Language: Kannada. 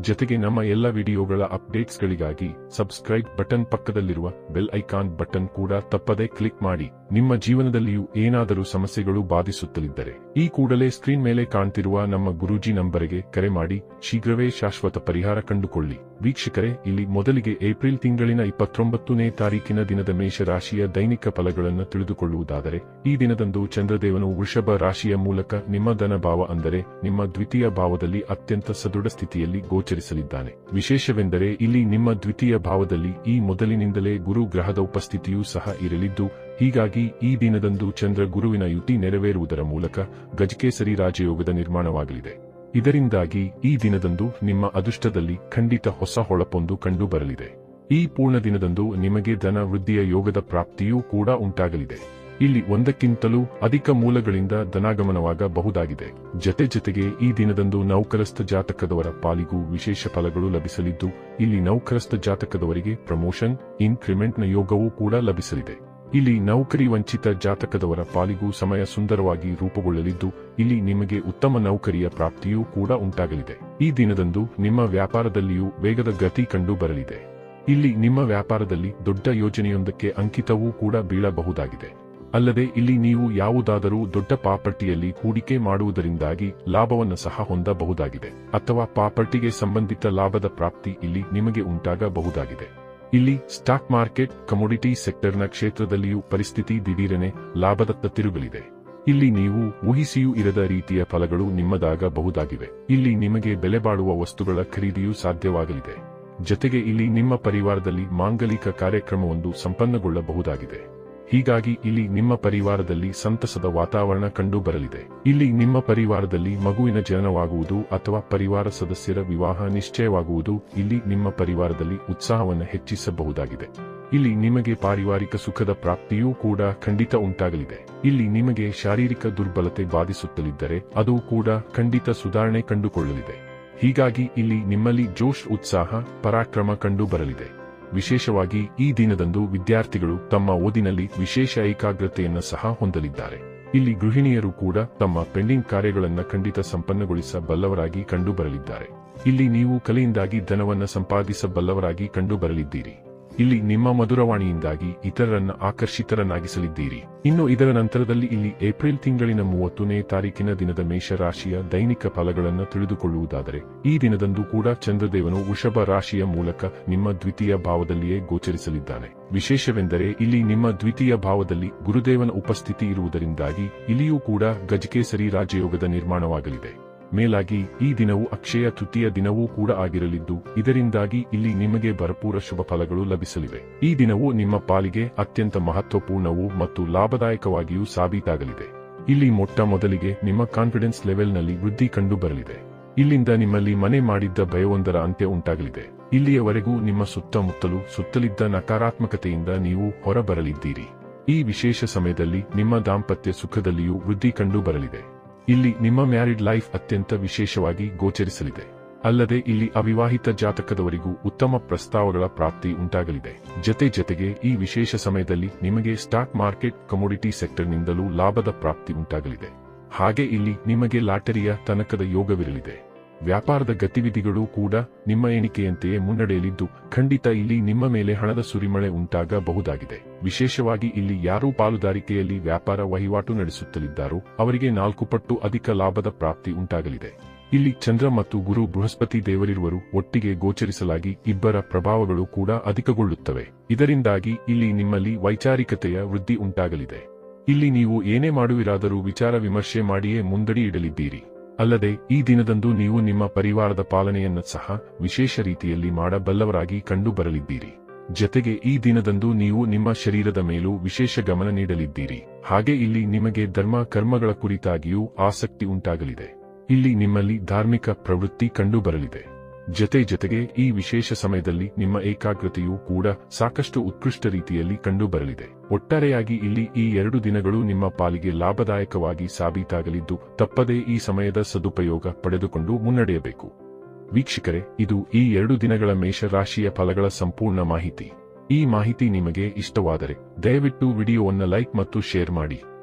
ಜೊತೆಗೆ ನಮ್ಮ ಎಲ್ಲ ವಿಡಿಯೋಗಳ ಅಪ್ಡೇಟ್ಸ್ಗಳಿಗಾಗಿ ಸಬ್ಸ್ಕ್ರೈಬ್ ಬಟನ್ ಪಕ್ಕದಲ್ಲಿರುವ ಬೆಲ್ ಐಕಾನ್ ಬಟನ್ ಕೂಡ ತಪ್ಪದೆ ಕ್ಲಿಕ್ ಮಾಡಿ. ನಿಮ್ಮ ಜೀವನದಲ್ಲಿಯೂ ಏನಾದರೂ ಸಮಸ್ಯೆಗಳು ಬಾಧಿಸುತ್ತಲಿದ್ದರೆ ಈ ಕೂಡಲೇ ಸ್ಕ್ರೀನ್ ಮೇಲೆ ಕಾಣ್ತಿರುವ ನಮ್ಮ ಗುರೂಜಿ ನಂಬರಿಗೆ ಕರೆ ಮಾಡಿ. ಶೀಘ್ರವೇ ಶಾಶ್ವತ ಪರಿಹಾರ ಕಂಡುಕೊಳ್ಳಿ. ವೀಕ್ಷಕರೇ, ಇಲ್ಲಿ ಮೊದಲಿಗೆ ಏಪ್ರಿಲ್ ತಿಂಗಳಿನ ಇಪ್ಪತ್ತೊಂಬತ್ತನೇ ತಾರೀಕಿನ ದಿನದ ಮೇಷರಾಶಿಯ ದೈನಿಕ ಫಲಗಳನ್ನು ತಿಳಿದುಕೊಳ್ಳುವುದಾದರೆ, ಈ ದಿನದಂದು ಚಂದ್ರದೇವನು ವೃಷಭ ರಾಶಿಯ ಮೂಲಕ ನಿಮ್ಮ ಧನಭಾವ ಅಂದರೆ, ನಿಮ್ಮ ದ್ವಿತೀಯ ಭಾವದಲ್ಲಿ ಅತ್ಯಂತ ಸದೃಢ ಸ್ಥಿತಿಯಲ್ಲಿ ಗೋಚರಿಸಲಿದ್ದಾನೆ. ವಿಶೇಷವೆಂದರೆ, ಇಲ್ಲಿ ನಿಮ್ಮ ದ್ವಿತೀಯ ಭಾವದಲ್ಲಿ ಈ ಮೊದಲಿನಿಂದಲೇ ಗುರು ಗ್ರಹದ ಉಪಸ್ಥಿತಿಯೂ ಸಹ ಇರಲಿದ್ದು, ಹೀಗಾಗಿ ಈ ದಿನದಂದು ಚಂದ್ರ ಗುರುವಿನ ಯುತಿ ನೆರವೇರುವುದರ ಮೂಲಕ ಗಜಕೇಸರಿ ರಾಜಯೋಗದ ನಿರ್ಮಾಣವಾಗಲಿದೆ. ಇದರಿಂದಾಗಿ ಈ ದಿನದಂದು ನಿಮ್ಮ ಅದೃಷ್ಟದಲ್ಲಿ ಖಂಡಿತ ಹೊಸ ಹೊಳಪೊಂದು ಕಂಡುಬರಲಿದೆ. ಈ ಪೂರ್ಣ ದಿನದಂದು ನಿಮಗೆ ಧನ ವೃದ್ಧಿಯ ಯೋಗದ ಪ್ರಾಪ್ತಿಯೂ ಕೂಡ ಉಂಟಾಗಲಿದೆ. ಇಲ್ಲಿ ಒಂದಕ್ಕಿಂತಲೂ ಅಧಿಕ ಮೂಲಗಳಿಂದ ಧನಾಗಮನವಾಗಬಹುದಾಗಿದೆ. ಜತೆ ಜತೆಗೆ ಈ ದಿನದಂದು ನೌಕರಸ್ಥ ಜಾತಕದವರ ಪಾಲಿಗೂ ವಿಶೇಷ ಫಲಗಳು ಲಭಿಸಲಿದ್ದು, ಇಲ್ಲಿ ನೌಕರಸ್ಥ ಜಾತಕದವರಿಗೆ ಪ್ರಮೋಷನ್, ಇನ್ಕ್ರಿಮೆಂಟ್ನ ಯೋಗವೂ ಕೂಡ ಲಭಿಸಲಿದೆ. ಇಲ್ಲಿ ನೌಕರಿ ವಂಚಿತ ಜಾತಕದವರ ಪಾಲಿಗೂ ಸಮಯ ಸುಂದರವಾಗಿ ರೂಪುಗೊಳ್ಳಲಿದ್ದು, ಇಲ್ಲಿ ನಿಮಗೆ ಉತ್ತಮ ನೌಕರಿಯ ಪ್ರಾಪ್ತಿಯೂ ಕೂಡ ಉಂಟಾಗಲಿದೆ. ಈ ದಿನದಂದು ನಿಮ್ಮ ವ್ಯಾಪಾರದಲ್ಲಿಯೂ ವೇಗದ ಗತಿ ಕಂಡು ಬರಲಿದೆ. ಇಲ್ಲಿ ನಿಮ್ಮ ವ್ಯಾಪಾರದಲ್ಲಿ ದೊಡ್ಡ ಯೋಜನೆಯೊಂದಕ್ಕೆ ಅಂಕಿತವೂ ಕೂಡ ಬೀಳಬಹುದಾಗಿದೆ. ಅಲ್ಲದೆ ಇಲ್ಲಿ ನೀವು ಯಾವುದಾದರೂ ದೊಡ್ಡ ಪಾಪರ್ಟಿಯಲ್ಲಿ ಹೂಡಿಕೆ ಮಾಡುವುದರಿಂದಾಗಿ ಲಾಭವನ್ನು ಸಹ ಹೊಂದಬಹುದಾಗಿದೆ. ಅಥವಾ ಪಾಪರ್ಟಿಗೆ ಸಂಬಂಧಿತ ಲಾಭದ ಪ್ರಾಪ್ತಿ ಇಲ್ಲಿ ನಿಮಗೆ ಉಂಟಾಗಬಹುದಾಗಿದೆ. ಇಲ್ಲಿ ಸ್ಟಾಕ್ ಮಾರ್ಕೆಟ್, ಕಮೋಡಿಟಿ ಸೆಕ್ಟರ್ನ ಕ್ಷೇತ್ರದಲ್ಲಿಯೂ ಪರಿಸ್ಥಿತಿ ದಿಢೀರನೆ ಲಾಭದತ್ತ ತಿರುಗಲಿದೆ. ಇಲ್ಲಿ ನೀವು ಊಹಿಸಿಯೂ ಇರದ ರೀತಿಯ ಫಲಗಳು ನಿಮ್ಮದಾಗಬಹುದಾಗಿವೆ. ಇಲ್ಲಿ ನಿಮಗೆ ಬೆಲೆ ಬಾಳುವ ವಸ್ತುಗಳ ಖರೀದಿಯೂ ಸಾಧ್ಯವಾಗಲಿದೆ. ಜತೆಗೆ ಇಲ್ಲಿ ನಿಮ್ಮ ಪರಿವಾರದಲ್ಲಿ ಮಾಂಗಲಿಕ ಕಾರ್ಯಕ್ರಮವೊಂದು ಸಂಪನ್ನಗೊಳ್ಳಬಹುದಾಗಿದೆ. ಹೀಗಾಗಿ ಇಲ್ಲಿ ನಿಮ್ಮ ಪರಿವಾರದಲ್ಲಿ ಸಂತಸದ ವಾತಾವರಣ ಕಂಡು ಬರಲಿದೆ ಇಲ್ಲಿ ನಿಮ್ಮ ಪರಿವಾರದಲ್ಲಿ ಮಗುವಿನ ಜನನವಾಗುವುದು ಅಥವಾ ಪರಿವಾರ ಸದಸ್ಯರ ವಿವಾಹ ನಿಶ್ಚಯವಾಗುವುದು, ಇಲ್ಲಿ ನಿಮ್ಮ ಪರಿವಾರದಲ್ಲಿ ಉತ್ಸಾಹವನ್ನು ಹೆಚ್ಚಿಸಬಹುದಾಗಿದೆ. ಇಲ್ಲಿ ನಿಮಗೆ ಪಾರಿವಾರಿಕ ಸುಖದ ಪ್ರಾಪ್ತಿಯೂ ಕೂಡ ಖಂಡಿತ ಉಂಟಾಗಲಿದೆ. ಇಲ್ಲಿ ನಿಮಗೆ ಶಾರೀರಿಕ ದುರ್ಬಲತೆ ಬಾಧಿಸುತ್ತಲಿದ್ದರೆ ಅದು ಕೂಡ ಖಂಡಿತ ಸುಧಾರಣೆ ಕಂಡುಕೊಳ್ಳಲಿದೆ. ಹೀಗಾಗಿ ಇಲ್ಲಿ ನಿಮ್ಮಲ್ಲಿ ಜೋಶ್ ಉತ್ಸಾಹ, ಪರಾಕ್ರಮ ಕಂಡು ಬರಲಿದೆ ವಿಶೇಷವಾಗಿ ಈ ದಿನದಂದು ವಿದ್ಯಾರ್ಥಿಗಳು ತಮ್ಮ ಓದಿನಲ್ಲಿ ವಿಶೇಷ ಏಕಾಗ್ರತೆಯನ್ನು ಸಹ ಹೊಂದಲಿದ್ದಾರೆ. ಇಲ್ಲಿ ಗೃಹಿಣಿಯರು ಕೂಡ ತಮ್ಮ ಪೆಂಡಿಂಗ್ ಕಾರ್ಯಗಳನ್ನು ಖಂಡಿತ ಸಂಪನ್ನಗೊಳಿಸಬಲ್ಲವರಾಗಿ ಕಂಡುಬರಲಿದ್ದಾರೆ. ಇಲ್ಲಿ ನೀವು ಕಲೆಯಿಂದಾಗಿ ಧನವನ್ನು ಸಂಪಾದಿಸಬಲ್ಲವರಾಗಿ ಕಂಡುಬರಲಿದ್ದೀರಿ. ಇಲ್ಲಿ ನಿಮ್ಮ ಮಧುರವಾಣಿಯಿಂದಾಗಿ ಇತರರನ್ನ ಆಕರ್ಷಿತರನ್ನಾಗಿಸಲಿದ್ದೀರಿ. ಇನ್ನು ಇದರ ನಂತರದಲ್ಲಿ ಇಲ್ಲಿ ಏಪ್ರಿಲ್ ತಿಂಗಳಿನ ಮೂವತ್ತನೇ ತಾರೀಕಿನ ದಿನದ ಮೇಷರಾಶಿಯ ದೈನಿಕ ಫಲಗಳನ್ನು ತಿಳಿದುಕೊಳ್ಳುವುದಾದರೆ, ಈ ದಿನದಂದು ಕೂಡ ಚಂದ್ರದೇವನು ವೃಷಭ ರಾಶಿಯ ಮೂಲಕ ನಿಮ್ಮ ದ್ವಿತೀಯ ಭಾವದಲ್ಲಿಯೇ ಗೋಚರಿಸಲಿದ್ದಾನೆ. ವಿಶೇಷವೆಂದರೆ ಇಲ್ಲಿ ನಿಮ್ಮ ದ್ವಿತೀಯ ಭಾವದಲ್ಲಿ ಗುರುದೇವನ ಉಪಸ್ಥಿತಿ ಇರುವುದರಿಂದಾಗಿ ಇಲ್ಲಿಯೂ ಕೂಡ ಗಜಕೇಸರಿ ರಾಜಯೋಗದ ನಿರ್ಮಾಣವಾಗಲಿದೆ. ಮೇಲಾಗಿ, ಈ ದಿನವು ಅಕ್ಷಯ ತೃತೀಯ ದಿನವೂ ಕೂಡ ಆಗಿರಲಿದ್ದು, ಇದರಿಂದಾಗಿ ಇಲ್ಲಿ ನಿಮಗೆ ಭರಪೂರ ಶುಭ ಫಲಗಳು ಲಭಿಸಲಿವೆ. ಈ ದಿನವು ನಿಮ್ಮ ಪಾಲಿಗೆ ಅತ್ಯಂತ ಮಹತ್ವಪೂರ್ಣವೂ ಮತ್ತು ಲಾಭದಾಯಕವಾಗಿಯೂ ಸಾಬೀತಾಗಲಿದೆ. ಇಲ್ಲಿ ಮೊಟ್ಟ ಮೊದಲಿಗೆ ನಿಮ್ಮ ಕಾನ್ಫಿಡೆನ್ಸ್ ಲೆವೆಲ್ನಲ್ಲಿ ವೃದ್ಧಿ ಕಂಡು ಬರಲಿದೆ ಇಲ್ಲಿಂದ ನಿಮ್ಮಲ್ಲಿ ಮನೆ ಮಾಡಿದ್ದ ಭಯವೊಂದರ ಅಂತ್ಯ ಉಂಟಾಗಲಿದೆ. ಇಲ್ಲಿಯವರೆಗೂ ನಿಮ್ಮ ಸುತ್ತಮುತ್ತಲು, ಸುತ್ತಲಿದ್ದ ನಕಾರಾತ್ಮಕತೆಯಿಂದ ನೀವು ಹೊರಬರಲಿದ್ದೀರಿ. ಈ ವಿಶೇಷ ಸಮಯದಲ್ಲಿ ನಿಮ್ಮ ದಾಂಪತ್ಯ ಸುಖದಲ್ಲಿಯೂ ವೃದ್ಧಿ ಕಂಡು ಬರಲಿದೆ ಇಲ್ಲಿ ನಿಮ್ಮ ಮ್ಯಾರಿಡ್ ಲೈಫ್ ಅತ್ಯಂತ ವಿಶೇಷವಾಗಿ ಗೋಚರಿಸಲಿದೆ. ಅಲ್ಲದೆ ಇಲ್ಲಿ ಅವಿವಾಹಿತ ಜಾತಕದವರಿಗೂ ಉತ್ತಮ ಪ್ರಸ್ತಾವಗಳ ಪ್ರಾಪ್ತಿ ಉಂಟಾಗಲಿದೆ. ಜತೆ ಜತೆಗೆ ಈ ವಿಶೇಷ ಸಮಯದಲ್ಲಿ ನಿಮಗೆ ಸ್ಟಾಕ್ ಮಾರ್ಕೆಟ್ ಕಮೋಡಿಟಿ ಸೆಕ್ಟರ್ನಿಂದಲೂ ಲಾಭದ ಪ್ರಾಪ್ತಿ ಉಂಟಾಗಲಿದೆ. ಹಾಗೆ ಇಲ್ಲಿ ನಿಮಗೆ ಲಾಟರಿಯ ತನಕದ ಯೋಗವಿರಲಿದೆ. ವ್ಯಾಪಾರದ ಗತಿವಿಧಿಗಳು ಕೂಡ ನಿಮ್ಮ ಎಣಿಕೆಯಂತೆಯೇ ಮುನ್ನಡೆಯಲಿದ್ದು, ಖಂಡಿತ ಇಲ್ಲಿ ನಿಮ್ಮ ಮೇಲೆ ಹಣದ ಸುರಿಮಳೆ ಉಂಟಾಗಬಹುದಾಗಿದೆ. ವಿಶೇಷವಾಗಿ ಇಲ್ಲಿ ಯಾರೂ ಪಾಲುದಾರಿಕೆಯಲ್ಲಿ ವ್ಯಾಪಾರ ವಹಿವಾಟು ನಡೆಸುತ್ತಲಿದ್ದಾರೋ, ಅವರಿಗೆ ನಾಲ್ಕು ಪಟ್ಟು ಅಧಿಕ ಲಾಭದ ಪ್ರಾಪ್ತಿ ಉಂಟಾಗಲಿದೆ. ಇಲ್ಲಿ ಚಂದ್ರ ಮತ್ತು ಗುರು ಬೃಹಸ್ಪತಿ ದೇವರಿರುವರು ಒಟ್ಟಿಗೆ ಗೋಚರಿಸಲಾಗಿ ಇಬ್ಬರ ಪ್ರಭಾವಗಳು ಕೂಡ ಅಧಿಕಗೊಳ್ಳುತ್ತವೆ. ಇದರಿಂದಾಗಿ ಇಲ್ಲಿ ನಿಮ್ಮಲ್ಲಿ ವೈಚಾರಿಕತೆಯ ವೃದ್ಧಿ ಉಂಟಾಗಲಿದೆ. ಇಲ್ಲಿ ನೀವು ಏನೇ ಮಾಡುವಿರಾದರೂ ವಿಚಾರ ವಿಮರ್ಶೆ ಮಾಡಿಯೇ ಮುಂದಡಿ ಇಡಲಿದ್ದೀರಿ. ಅಲ್ಲದೆ, ಈ ದಿನದಂದು ನೀವು ನಿಮ್ಮ ಪರಿವಾರದ ಪಾಲನೆಯನ್ನು ಸಹ ವಿಶೇಷ ರೀತಿಯಲ್ಲಿ ಮಾಡಬಲ್ಲವರಾಗಿ ಕಂಡುಬರಲಿದ್ದೀರಿ. ಜತೆಗೆ, ಈ ದಿನದಂದು ನೀವು ನಿಮ್ಮ ಶರೀರದ ಮೇಲೂ ವಿಶೇಷ ಗಮನ ನೀಡಲಿದ್ದೀರಿ. ಹಾಗೆ ಇಲ್ಲಿ ನಿಮಗೆ ಧರ್ಮ ಕರ್ಮಗಳ ಕುರಿತಾಗಿಯೂ ಆಸಕ್ತಿ ಉಂಟಾಗಲಿದೆ. ಇಲ್ಲಿ ನಿಮ್ಮಲ್ಲಿ ಧಾರ್ಮಿಕ ಪ್ರವೃತ್ತಿ ಕಂಡುಬರಲಿದೆ. ಜತೆ ಜತೆಗೆ ಈ ವಿಶೇಷ ಸಮಯದಲ್ಲಿ ನಿಮ್ಮ ಏಕಾಗ್ರತೆಯೂ ಕೂಡ ಸಾಕಷ್ಟು ಉತ್ಕೃಷ್ಟ ರೀತಿಯಲ್ಲಿ ಕಂಡುಬರಲಿದೆ. ಒಟ್ಟಾರೆಯಾಗಿ ಇಲ್ಲಿ ಈ ಎರಡು ದಿನಗಳು ನಿಮ್ಮ ಪಾಲಿಗೆ ಲಾಭದಾಯಕವಾಗಿ ಸಾಬೀತಾಗಲಿದ್ದು, ತಪ್ಪದೇ ಈ ಸಮಯದ ಸದುಪಯೋಗ ಪಡೆದುಕೊಂಡು ಮುನ್ನಡೆಯಬೇಕು. ವೀಕ್ಷಕರೇ, ಇದು ಈ ಎರಡು ದಿನಗಳ ಮೇಷರಾಶಿಯ ಫಲಗಳ ಸಂಪೂರ್ಣ ಮಾಹಿತಿ. ಈ ಮಾಹಿತಿ ನಿಮಗೆ ಇಷ್ಟವಾದರೆ ದಯವಿಟ್ಟು ವಿಡಿಯೋವನ್ನು ಲೈಕ್ ಮತ್ತು ಶೇರ್ ಮಾಡಿ.